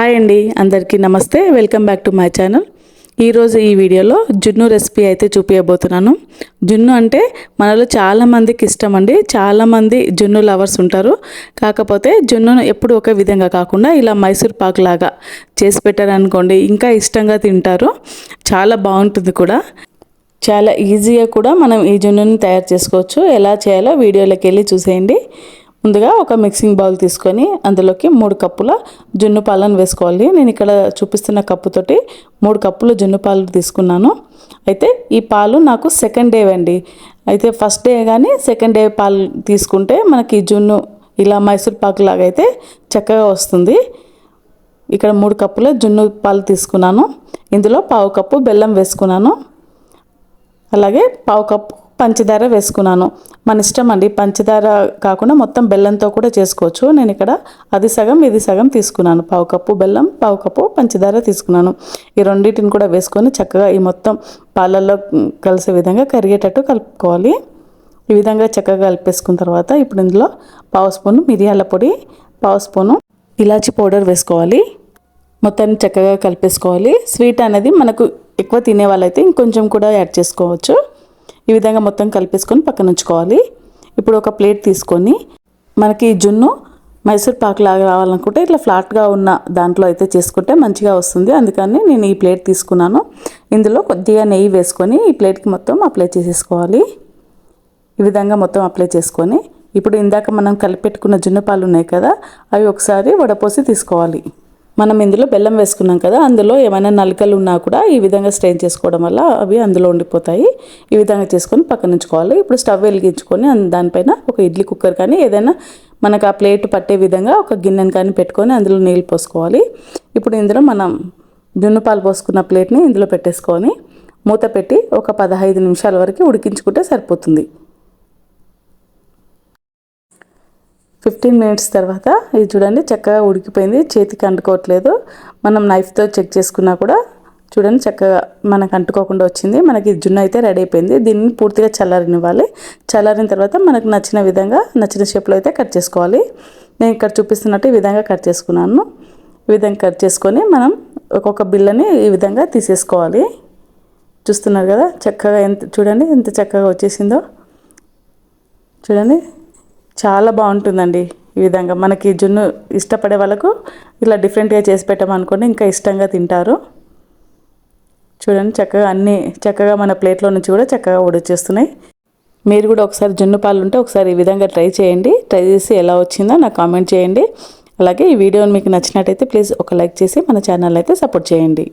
Hi అండి అందరికీ నమస్తే. Welcome back to my channel. ఈరోజు ఈ వీడియోలో జున్ను రెసిపీ అయితే చూపించబోతున్నాను జున్ను అంటే మనలో చాలామందికి ఇష్టం అండి. చాలామంది జున్ను లవర్స్ ఉంటారు. కాకపోతే జున్నును ఎప్పుడు ఒక విధంగా కాకుండా ఇలా మైసూర్ పాక్ లాగా చేసి పెట్టారనుకోండి ఇంకా ఇష్టంగా తింటారు. చాలా బాగుంటుంది కూడా. చాలా ఈజీగా కూడా మనం ఈ జున్నుని తయారు చేసుకోవచ్చు. ఎలా చేయాలో వీడియోలోకి వెళ్ళి చూసేయండి. ముందుగా ఒక మిక్సింగ్ బౌల్ తీసుకొని అందులోకి మూడు కప్పుల జున్ను పాలను వేసుకోవాలి. నేను ఇక్కడ చూపిస్తున్న కప్పుతోటి మూడు కప్పులు జున్ను పాలు తీసుకున్నాను. అయితే ఈ పాలు నాకు సెకండ్ డే అండి. అయితే ఫస్ట్ డే కానీ సెకండ్ డే పాలు తీసుకుంటే మనకి జున్ను ఇలా మైసూర్ పాకు లాగా అయితే చక్కగా వస్తుంది. ఇక్కడ మూడు కప్పుల జున్ను పాలు తీసుకున్నాను. ఇందులో పావు కప్పు బెల్లం వేసుకున్నాను. అలాగే పావు కప్పు పంచదార వేసుకున్నాను. మన ఇష్టం అండి. పంచదార కాకుండా మొత్తం బెల్లంతో కూడా చేసుకోవచ్చు. నేను ఇక్కడ అది సగం ఇది సగం తీసుకున్నాను. పావు కప్పు బెల్లం పావు కప్పు పంచదార తీసుకున్నాను. ఈ రెండింటిని కూడా వేసుకొని చక్కగా ఈ మొత్తం పాలల్లో కలిసే విధంగా కరిగేటట్టు కలుపుకోవాలి. ఈ విధంగా చక్కగా కలిపేసుకున్న తర్వాత ఇప్పుడు ఇందులో పావు స్పూను మిరియాల పొడి పావు స్పూను ఇలాచి పౌడర్ వేసుకోవాలి. మొత్తాన్ని చక్కగా కలిపేసుకోవాలి. స్వీట్ అనేది మనకు ఎక్కువ తినే వాళ్ళైతే ఇంకొంచెం కూడా యాడ్ చేసుకోవచ్చు. ఈ విధంగా మొత్తం కలిపేసుకొని పక్కన ఉంచుకోవాలి. ఇప్పుడు ఒక ప్లేట్ తీసుకొని మనకి జున్ను మైసూర్ పాక్ లాగా రావాలనుకుంటే ఇట్లా ఫ్లాట్గా ఉన్న దాంట్లో అయితే చేసుకుంటే మంచిగా వస్తుంది. అందుకని నేను ఈ ప్లేట్ తీసుకున్నాను. ఇందులో కొద్దిగా నెయ్యి వేసుకొని ఈ ప్లేట్కి మొత్తం అప్లై చేసేసుకోవాలి. ఈ విధంగా మొత్తం అప్లై చేసుకొని ఇప్పుడు ఇందాక మనం కలిపెట్టుకున్న జున్నుపాలు ఉన్నాయి కదా అవి ఒకసారి వడపోసి తీసుకోవాలి. మనం ఇందులో బెల్లం వేసుకున్నాం కదా అందులో ఏమైనా నలికలు ఉన్నా కూడా ఈ విధంగా స్ట్రెయిన్ చేసుకోవడం వల్ల అవి అందులో ఉండిపోతాయి. ఈ విధంగా చేసుకొని పక్కన ఉంచుకోవాలి. ఇప్పుడు స్టవ్ వెలిగించుకొని దానిపైన ఒక ఇడ్లీ కుక్కర్ కానీ ఏదైనా మనకు ఆ ప్లేట్ పట్టే విధంగా ఒక గిన్నెను కానీ పెట్టుకొని అందులో నీళ్ళు పోసుకోవాలి. ఇప్పుడు ఇందులో మనం జున్ను పాలు పోసుకున్న ప్లేట్ని ఇందులో పెట్టేసుకొని మూత పెట్టి ఒక పదహైదు నిమిషాల వరకు ఉడికించుకుంటే సరిపోతుంది. ఫిఫ్టీన్ మినిట్స్ తర్వాత ఇది చూడండి చక్కగా ఉడికిపోయింది. చేతికి అంటుకోవట్లేదు. మనం నైఫ్తో చెక్ చేసుకున్నా కూడా చూడండి చక్కగా మనకు అంటుకోకుండా వచ్చింది. మనకి జున్ను అయితే రెడీ అయిపోయింది. దీన్ని పూర్తిగా చల్లారనివ్వాలి. చల్లారిన తర్వాత మనకు నచ్చిన విధంగా నచ్చిన షేప్లో అయితే కట్ చేసుకోవాలి. నేను ఇక్కడ చూపిస్తున్నట్టు ఈ విధంగా కట్ చేసుకున్నాను. ఈ విధంగా కట్ చేసుకొని మనం ఒక్కొక్క బిల్లని ఈ విధంగా తీసేసుకోవాలి. చూస్తున్నారు కదా చక్కగా ఎంత చూడండి ఎంత చక్కగా వచ్చేసిందో. చూడండి. చాలా బాగుంటుందండి ఈ విధంగా. మనకి జున్ను ఇష్టపడే వాళ్ళకు ఇలా డిఫరెంట్గా చేసి పెట్టామనుకోండి ఇంకా ఇష్టంగా తింటారు. చూడండి చక్కగా అన్నీ చక్కగా మన ప్లేట్లో నుంచి కూడా చక్కగా ఉడిచేస్తున్నాయి మీరు కూడా ఒకసారి జున్ను పాలు ఉంటే ఒకసారి ఈ విధంగా ట్రై చేయండి. ట్రై చేసి ఎలా వచ్చిందో నాకు కామెంట్ చేయండి. అలాగే ఈ వీడియోని మీకు నచ్చినట్టయితే ప్లీజ్ ఒక లైక్ చేసి మన ఛానల్ అయితే సపోర్ట్ చేయండి.